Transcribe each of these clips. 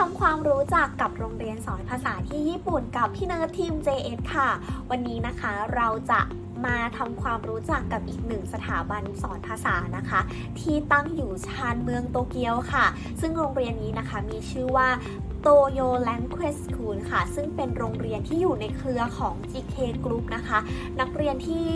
ทำความรู้จักกับโรงเรียนสอนภาษาที่ญี่ปุ่นกับพี่เนิร์ดทีม JS ค่ะ วันนี้นะคะเราจะมาทำความรู้จักกับอีกหนึ่งสถาบันสอนภาษานะคะ ที่ตั้งอยู่ชานเมืองโตเกียวค่ะ ซึ่งโรงเรียนนี้นะคะมีชื่อว่า โตโย Language School ค่ะ ซึ่งเป็นโรงเรียนที่อยู่ในเครือของ GK Group นะคะ นักเรียนที่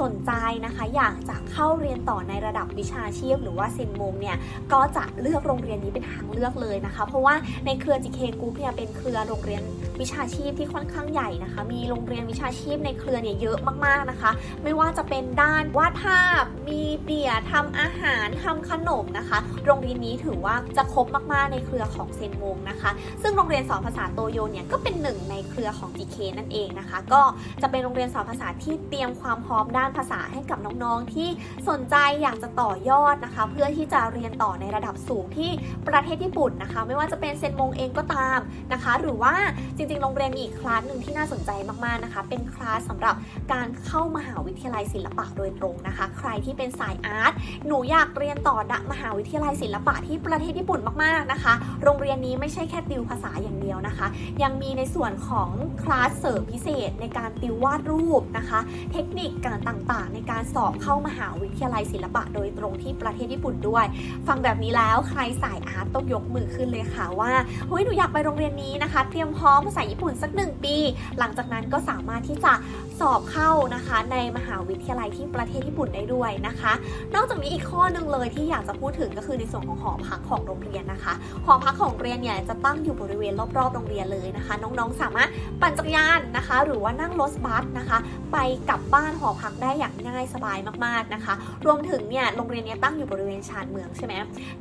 สนใจนะคะ อยากจะเข้าเรียนต่อในระดับวิชาชีพ หรือว่าเซนมงเนี่ย ก็จะเลือกโรงเรียนนี้เป็นทางเลือกเลยนะคะ เพราะว่าในเครือ GK Group เนี่ยเป็นเครือโรงเรียนวิชาชีพที่ค่อนข้างใหญ่นะคะ มีโรงเรียนวิชาชีพในเครือเนี่ยเยอะมากๆนะคะ ไม่ว่าจะเป็นด้านวาดภาพ มีเดียทำอาหารทำขนมนะคะ โรงเรียนนี้ถือว่าจะครบมากๆในเครือของเซนมงนะคะซึ่งโรงเรียนสอนภาษาโตโยเนี่ยก็เป็นหนึ่งในเครือของ GK นั่นเองนะคะ ก็จะเป็นโรงเรียนสอนภาษาที่เตรียมความพร้อมด้านภาษาให้กับน้องๆ ที่สนใจอยากจะต่อยอดนะคะ เพื่อที่จะเรียนต่อในระดับสูงที่ประเทศญี่ปุ่นนะคะ ไม่ว่าจะเป็นเซนมงเองก็ตามนะคะ หรือว่าจริงๆ โรงเรียนมีอีกคลาสหนึ่งที่น่าสนใจมากๆนะคะ เป็นคลาสสำหรับการเข้ามหาวิทยาลัยศิลปะโดยตรงนะคะ ใครที่เป็นสายอาร์ตหนูอยากเรียนต่อณมหาวิทยาลัยศิลปะที่ประเทศญี่ปุ่นมากๆนะคะ โรงเรียนนี้ไม่ใช่แค่ติวภาษาอย่างเดียวนะคะ ยังมีในส่วนของคลาสเสริมพิเศษในการติววาดรูปนะคะ เทคนิคการต่างๆ ในการสอบเข้ามหาวิทยาลัยศิลปะโดยตรงที่ประเทศญี่ปุ่นด้วย ฟังแบบนี้แล้วใครสายอาร์ตต้องยกมือขึ้นเลยค่ะว่าเฮ้ยหนูอยากไปโรงเรียนนี้นะคะ เตรียมพร้อมภาษาญี่ปุ่นสักหนึ่งปี หลังจากนั้นก็สามารถที่จะสอบเข้านะคะ ในมหาวิทยาลัยที่ประเทศญี่ปุ่นได้ด้วยนะคะ นอกจากนี้อีกข้อหนึ่งเลยที่อยากจะพูดถึงก็คือในส่วนของหอพักของโรงเรียนนะคะ หอพักของโรงเรียนเนี่ยจะตั้งอยู่บริเวณรอบๆโรงเรียนเลยนะคะ น้องๆ สามารถปั่นจักรยานนะคะ หรือว่านั่งรถบัสนะคะ ไปกลับบ้านหอพักได้อย่างง่ายสบายมากๆนะคะ รวมถึงเนี่ยโรงเรียนเนี้ตั้งอยู่บริเวณชานเมืองใช่ไหม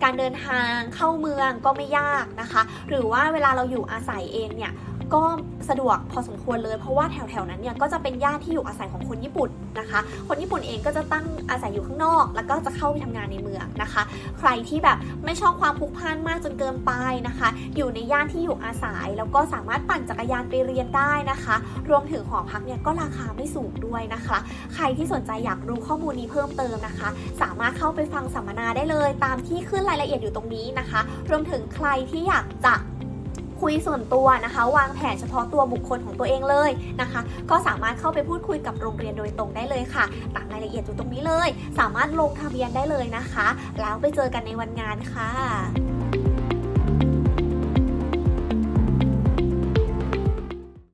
การเดินทางเข้าเมืองก็ไม่ยากนะคะ หรือว่าเวลาเราอยู่อาศัยเองเนี่ย ก็สะดวกพอสมควรเลย เพราะว่าแถวๆนั้นเนี่ยก็จะเป็นย่านที่อยู่อาศัยของคนญี่ปุ่นนะคะ คนญี่ปุ่นเองก็จะตั้งอาศัยอยู่ข้างนอก แล้วก็จะเข้าไปทำงานในเมืองนะคะ ใครที่แบบไม่ชอบความพลุกพล่านมากจนเกินไปนะคะ อยู่ในย่านที่อยู่อาศัย แล้วก็สามารถปั่นจักรยานไปเรียนได้นะคะ รวมถึงหอพักเนี่ยก็ราคาไม่สูงด้วยนะคะ ใครที่สนใจอยากรู้ข้อมูลนี้เพิ่มเติมนะคะ สามารถเข้าไปฟังสัมมนาได้เลย ตามที่ขึ้นรายละเอียดอยู่ตรงนี้นะคะ รวมถึงใครที่อยากจะ คุยส่วนตัวนะคะ วางแผนเฉพาะตัวบุคคลของตัวเองเลยนะคะ ก็สามารถเข้าไปพูดคุยกับโรงเรียนโดยตรงได้เลยค่ะตามรายละเอียดอยู่ตรงนี้เลย สามารถลงทะเบียนได้เลยนะคะ แล้วไปเจอกันในวันงานค่ะ